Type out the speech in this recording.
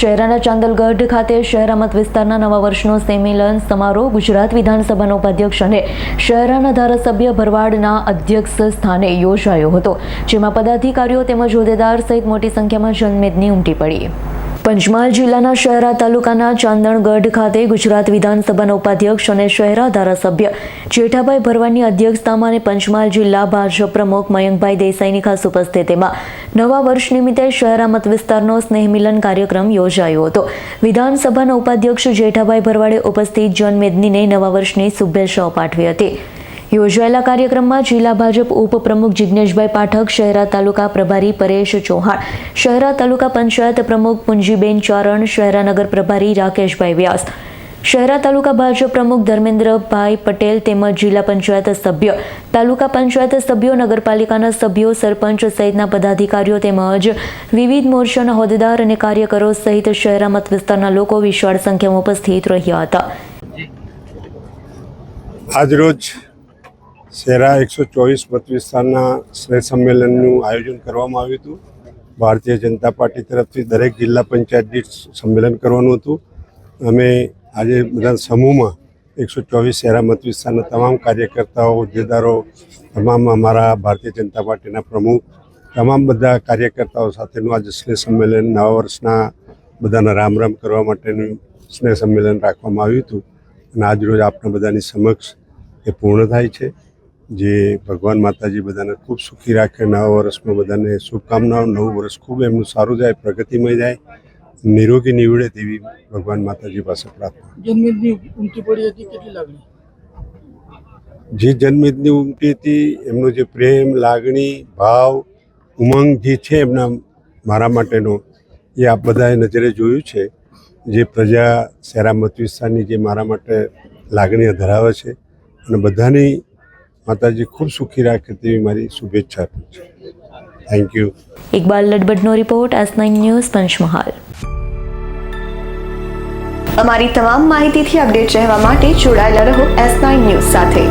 શહેરાના ચાંદલગઢ ખાતે શહેરામત વિસ્તારના નવા વર્ષનો સેમિલન સમારોહ ગુજરાત વિધાનસભાના ઉપાધ્યક્ષ અને શહેરાના ધારાસભ્ય ભરવાડના અધ્યક્ષ સ્થાને યોજાયો હતો, જેમાં પદાધિકારીઓ તેમજ હોદ્દેદાર સહિત મોટી સંખ્યામાં જનમેદની ઉમટી પડી. પંચમહાલ જિલ્લાના શહેરા તાલુકાના ચાંદણગઢ ખાતે ગુજરાત વિધાનસભાના ઉપાધ્યક્ષ અને શહેરા ધારાસભ્ય જેઠાભાઈ ભરવાડની અધ્યક્ષતામાં અને પંચમહાલ જિલ્લા ભાજપ પ્રમુખ મયંકભાઈ દેસાઈની ખાસ ઉપસ્થિતિમાં નવા વર્ષ નિમિત્તે શહેરા મત વિસ્તારનો સ્નેહમિલન કાર્યક્રમ યોજાયો હતો. વિધાનસભાના ઉપાધ્યક્ષ જેઠાભાઈ ભરવાડે ઉપસ્થિત જનમેદનીને નવા વર્ષની શુભેચ્છાઓ પાઠવી હતી. યોજાયેલા કાર્યક્રમમાં જિલ્લા ભાજપ ઉપપ્રમુખ જિજ્ઞેશભાઈ પાઠક, શહેરા તાલુકા પ્રભારી પરેશ ચૌહાણ, શહેરા તાલુકા પંચાયત પ્રમુખ પુંજીબેન ચારણ, શહેરા નગર પ્રભારી રાકેશભાઈ વ્યાસ, શહેરા તાલુકા ભાજપ પ્રમુખ ધર્મેન્દ્રભાઈ પટેલ તેમજ જિલ્લા પંચાયત સભ્ય, તાલુકા પંચાયત સભ્યો, નગરપાલિકાના સભ્યો, સરપંચ સહિતના પદાધિકારીઓ તેમજ વિવિધ મોરચાના હોદ્દેદાર અને કાર્યકરો સહિત શહેરા મત વિસ્તારના લોકો વિશાળ સંખ્યામાં ઉપસ્થિત રહ્યા હતા. આજરોજ શેરા એકસો ચોવીસ મત વિસ્તારના સ્નેહ સંમેલનનું આયોજન કરવામાં આવ્યું હતું. ભારતીય જનતા પાર્ટી તરફથી દરેક જિલ્લા પંચાયત દીઠ સંમેલન કરવાનું હતું. અમે આજે બધા સમૂહમાં એકસો ચોવીસ શેરા મત વિસ્તારના તમામ કાર્યકર્તાઓ હોદ્દેદારો તમામ અમારા ભારતીય જનતા પાર્ટીના પ્રમુખ, તમામ બધા કાર્યકર્તાઓ સાથેનું આજે સ્નેહ સંમેલન, નવા વર્ષના બધાના રામ રામ કરવા માટેનું સ્નેહ સંમેલન રાખવામાં આવ્યું હતું. અને આજરોજ આપણા બધાની સમક્ષ એ પૂર્ણ થાય છે. જે ભગવાન માતાજી બધાને ખૂબ સુખી રાખે નવા વર્ષમાં બધાને શુભકામનાઓ નવું વર્ષ ખૂબ એમનું સારું જાય પ્રગતિમય જાય નિરોગી નીવડે તેવી ભગવાન માતાજી પાસે પ્રાર્થના. જન્મદિનની ઉમટી પડી હતી કેટલી લાગણી? જે જન્મદિનની ઉમટી હતી એમનો જે પ્રેમ લાગણી ભાવ ઉમંગ જે છે એમના મારા માટેનો એ આપ બધાએ નજરે જોયું છે. જે પ્રજા શેરા મત વિસ્તારની જે મારા માટે લાગણીઓ ધરાવે છે અને બધાની માતાજી ખૂબ સુખી રાખે તેવી મારી શુભેચ્છા આપું છું. Thank you Iqbal લડબડનો report S nine news Panchmahal. અમારી તમામ માહિતીથી અપડેટ રહેવા માટે જોડાયેલા રહો એસ નાઇન ન્યૂઝ સાથે.